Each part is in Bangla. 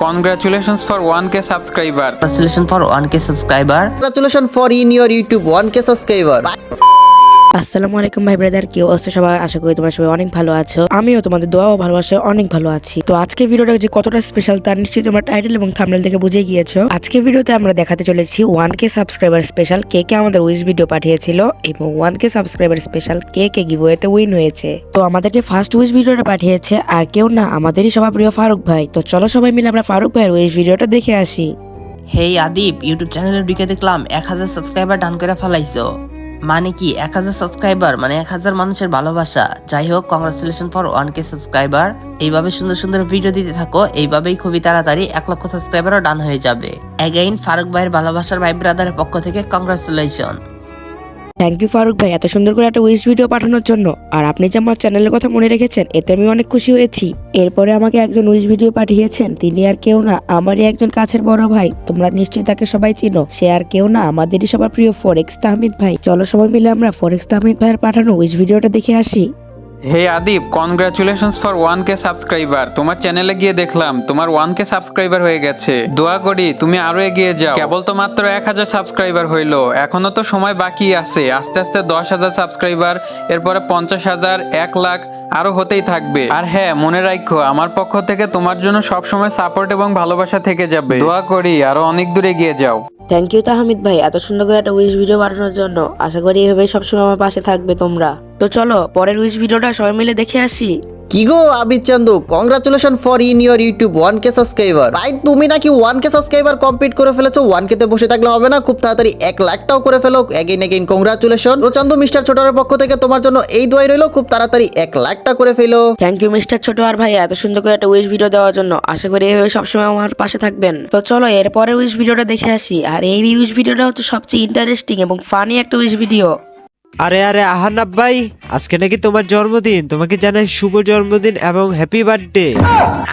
Congratulations for 1K subscriber. Congratulations for 1K subscriber. Congratulations for in your YouTube 1K subscriber. Bye. আসসালামু আলাইকুম ভাই ব্রাদার কেউ অস্ত সবাই আশা করি তোমরা সবাই অনেক ভালো আছো আমিও তোমাদের দোয়া ও ভালোবাসায় অনেক ভালো আছি তো আজকে ভিডিওটা যে কতটা স্পেশাল তা নিশ্চয়ই তোমরা টাইটেল এবং থামনেল দেখে বুঝে গিয়েছো আজকে ভিডিওতে আমরা দেখাতে চলেছি ওয়ান কে সাবস্ক্রাইবার স্পেশাল কে কে আমাদের উইশ ভিডিও পাঠিয়েছিল এবং ওয়ান কে সাবস্ক্রাইবার স্পেশাল কে কে গিভওয়েতে উইন হয়েছে তো আমাদেরকে ফার্স্ট উইশ ভিডিওটা পাঠিয়েছে আর কেউ না আমাদেরই সবার প্রিয় ফারুক ভাই তো চলো সবাই মিলে আমরা ফারুক ভাইয়ের উইশ ভিডিওটা দেখে আসি হেই আদিপ ইউটিউব চ্যানেলে ঢুকে দেখলাম এক হাজার সাবস্ক্রাইবার ডান করে ফেলাইছো মানে কি এক হাজার সাবস্ক্রাইবার মানে এক হাজার মানুষের ভালোবাসা যাই হোক congratulation for one K subscriber এইভাবে সুন্দর সুন্দর ভিডিও দিতে থাকো এইভাবেই খুবই তাড়াতাড়ি এক লক্ষ সাবস্ক্রাইবারও ডান হয়ে যাবে অ্যাগেইন ফারুক ভাইয়ের ভালোবাসার ভাই ব্রাদারের পক্ষ থেকে কংগ্রাচুলেশন থ্যাংক ইউ ফারুক ভাই এত সুন্দর করে একটা উইশ ভিডিও পাঠানোর জন্য আর আপনি যে আমার চ্যানেলের কথা মনে রেখেছেন এতে আমি অনেক খুশি হয়েছি এরপরে আমাকে একজন উইশ ভিডিও পাঠিয়েছেন তিনি আর কেউ না আমারই একজন কাছের বড় ভাই তোমরা নিশ্চয়ই তাকে সবাই চিনো সে আর কেউ না আমাদেরই সবার প্রিয় ফরেক্স তাহমিদ ভাই চলো সবাই মিলে আমরা ফরেক্স তাহমিদ ভাইয়ের পাঠানো উইশ ভিডিওটা দেখে আসি হে Adib congratulation for one K subscriber তোমার চ্যানেলে গিয়ে দেখলাম তোমার ওয়ান কে সাবস্ক্রাইবার হয়ে গেছে দোয়া করি তুমি আরো এগিয়ে যাও কেবল তো মাত্র এক হাজার সাবস্ক্রাইবার হইলো এখনো তো সময় বাকি আছে আস্তে আস্তে দশ হাজার সাবস্ক্রাইবার এরপরে পঞ্চাশ হাজার এক লাখ আরো হতেই থাকবে আর হ্যাঁ মনে রাখো আমার পক্ষ থেকে তোমার জন্য সবসময় সাপোর্ট এবং ভালোবাসা থেকে যাবে দোয়া করি আরো অনেক দূরে এগিয়ে যাও থ্যাংক ইউ তাহমিদ ভাই এত সুন্দর করে একটা উইশ ভিডিও বানানোর জন্য আশা করি এভাবেই সবসময় আমার পাশে থাকবে তোমরা তো চলো পরের উইশ ভিডিওটা সবাই মিলে দেখে আসি কি গো Abir Chandu congratulation for in your YouTube one K subscriber ভাই তুমি নাকি ওয়ান কে সাবস্ক্রাইবার কমপ্লিট করে ফেলেছো ওয়ান কে তে বসে থাকলে হবে না খুব তাড়াতাড়ি এক লাখটাও করে ফেলো এগেইন এগেইন কংগ্রাচুলেশন তো চান্দু মিস্টার ছোটার পক্ষ থেকে তোমার জন্য এই দোয়াই রইলো খুব তাড়াতাড়ি এক লাখটা করে ফেলো থ্যাংক ইউ মিস্টার ছোট আর ভাই এত সুন্দর করে একটা উইশ ভিডিও দেওয়ার জন্য আশা করি এভাবে সবসময় আমার পাশে থাকবেন তো চলো এরপরে উইশ ভিডিওটা দেখে আসি আর এই উইশ ভিডিওটা হচ্ছে সবচেয়ে ইন্টারেস্টিং এবং ফানি একটা উইশ ভিডিও আরে আরে আহানাব ভাই আজকে নাকি তোমার জন্মদিন তোমাকে জানাই শুভ জন্মদিন এবং হ্যাপি বার্থডে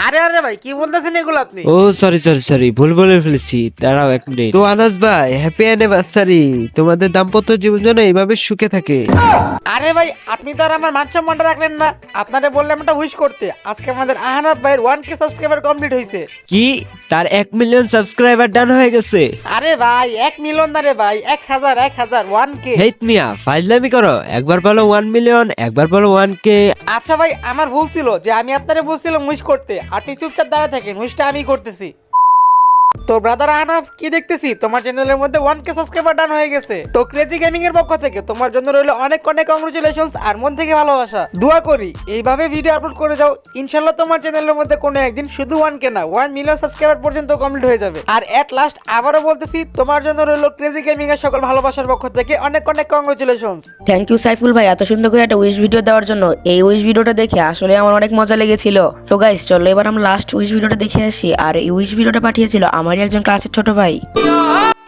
আরে আরে ভাই কি বলতেছেন এগুলো আপনি ও সরি সরি সরি ভুল বলে ফেলেছি দাঁড়াও এক মিনিট তো আনাস ভাই হ্যাপি অ্যানিভার্সারি তোমাদের দাম্পত্য জীবন যেন এইভাবে সুখে থাকে আরে ভাই আপনি তো আর আমার মান সম্মানটা রাখলেন না আপনারে বললাম একটা উইশ করতে আজকে আমাদের আহানাব ভাইয়ের ওয়ান কে সাবস্ক্রাইবার কমপ্লিট হয়েছে কি তার এক মিলিয়ন সাবস্ক্রাইবার ডান হয়ে গেছে আরে ভাই এক মিলিয়ন না রে ভাই এক হাজার এক হাজার ওয়ান কে হেত মিয়া ফাইল চিল্লামি করো একবার বলো ওয়ান মিলিয়ন একবার বলো ওয়ান কে আচ্ছা ভাই আমার ভুল ছিল যে আমি আপনারে বলছিলাম মুশ করতে আপনি চুপচাপ দাঁড়া থাকেন মুশটা আমি করতেছি তো ব্রাদার আহনাফ কি দেখতেছি তোমার চ্যানেলের মধ্যে ওয়ান কে সাবস্ক্রাইবার ডান হয়ে গেছে তো ক্রেজি গেমিং এর পক্ষ থেকে তোমার জন্য রইল অনেক অনেক কংগ্রেচুলেশনস আর মন থেকে ভালোবাসা দোয়া করি এইভাবে ভিডিও আপলোড করে যাও ইনশাল্লাহ তোমার চ্যানেলের মধ্যে কোনো একদিন শুধু ওয়ান কে না ওয়ান মিলিয়ন সাবস্ক্রাইবার পর্যন্ত কমপ্লিট হয়ে যাবে আর এট লাস্ট আবারও বলতেছি তোমার জন্য রইল ক্রেজি গেমিং এর সকল ভালোবাসার পক্ষ থেকে অনেক অনেক কংগ্রেচুলেশনস থ্যাংক ইউ সাইফুল ভাই এত সুন্দর করে একটা উইশ ভিডিও দেওয়ার জন্য এই উইশ ভিডিওটা দেখে আসলে আমার অনেক মজা লেগেছিল তো গাইস চলো এবার আমরা লাস্ট উইশ ভিডিওটা দেখে আসি আর এই উইশ ভিডিওটা পাঠিয়েছিল আমার আমারই একজন ক্লাসের ছোট ভাই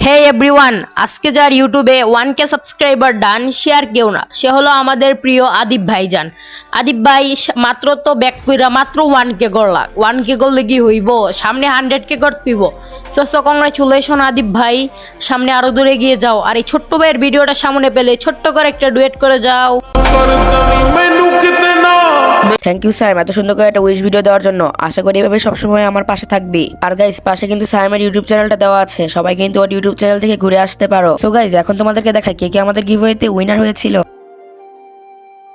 হে এভরিওয়ান আজকে যার ইউটিউবে ওয়ান কে সাবস্ক্রাইবার ডান সে আর কেউ না সে হলো আমাদের প্রিয় আদিব ভাই যান আদিব ভাই মাত্র তো ব্যাক কইরা মাত্র ওয়ান কে করলা ওয়ান কে করলে কি হইব সামনে হান্ড্রেড কে করতেইব সো সো কংগ্রাচুলেশন আদিব ভাই সামনে আরও দূরে গিয়ে যাও আর এই ছোট্ট ভাইয়ের ভিডিওটা সামনে পেলে ছোট্ট করে একটা ডুয়েট করে যাও থ্যাংক ইউ সাইম এত সুন্দর করে একটা উইশ ভিডিও দেওয়ার জন্য আশা করি এভাবে সবসময় আমার পাশে থাকবি আর গাইস পাশে কিন্তু সাইমের ইউটিউব চ্যানেলটা দেওয়া আছে সবাই কিন্তু ওর ইউটিউব চ্যানেল থেকে ঘুরে আসতে পারো সো গাইস এখন তোমাদেরকে দেখাই কে কে আমাদের গিভওয়েতে উইনার হয়েছিল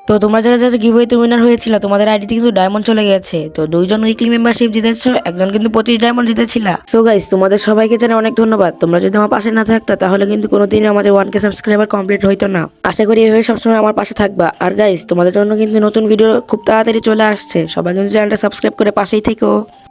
তো তোমরা যারা যারা ওয়েতে উইনার হয়েছিল তোমাদের আইডিতে কিন্তু ডায়মন্ড চলে গেছে তো দুইজন উইকলি মেম্বারশিপ জিতেছ একজন কিন্তু পঁচিশ ডায়মন্ড জিতেছিল সো গাইস তোমাদের সবাইকে জানাই অনেক ধন্যবাদ তোমরা যদি আমার পাশে না থাকতা তাহলে কিন্তু কোনোদিনই আমাদের ওয়ান কে সাবস্ক্রাইবার কমপ্লিট হইতো না আশা করি এভাবে সবসময় আমার পাশে থাকবা আর গাইস তোমাদের জন্য কিন্তু নতুন ভিডিও খুব তাড়াতাড়ি চলে আসছে সবাই কিন্তু চ্যানেলটা সাবস্ক্রাইব করে পাশেই থেকো